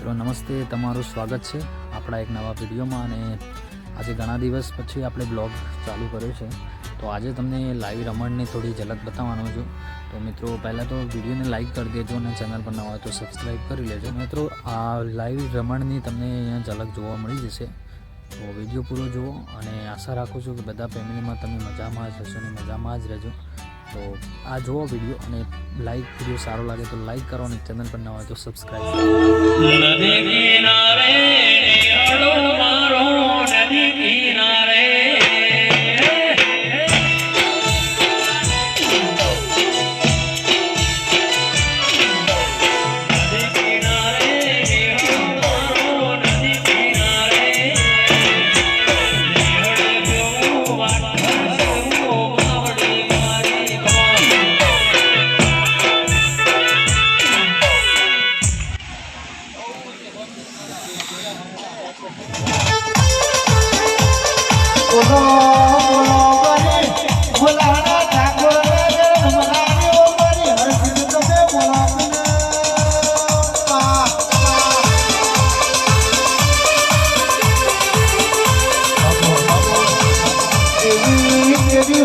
સ્વાગત છે આપણા એક નવા વિડીયોમાં અને આજે ઘણા દિવસ પછી આપણે બ્લોગ ચાલુ કર્યો છે. તો આજે તમને લાઈવ રમણની થોડી ઝલક બતાવવાનો છું. તો મિત્રો, પહેલાં તો વિડીયોને લાઈક કરી દેજો અને ચેનલ પર ન હોય તો સબસ્ક્રાઈબ કરી લેજો. મિત્રો, આ લાઈવ રમણની તમને અહીંયા ઝલક જોવા મળી જશે. તો વીડિયો પૂરો જુઓ અને આશા રાખું છું કે બધા ફેમિલીમાં તમે મજામાં જ હશો અને મજામાં જ રહેજો. તો આ જુઓ વીડિયો અને લાઈક વીડિયો સારો લાગે તો લાઈક કરો અને ચેનલ પર ન હોય તો સબસ્ક્રાઈબ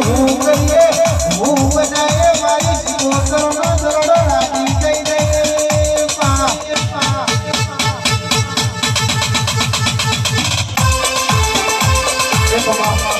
હું કરીએ હું બનાવે મારી સિકોતરનો Bye.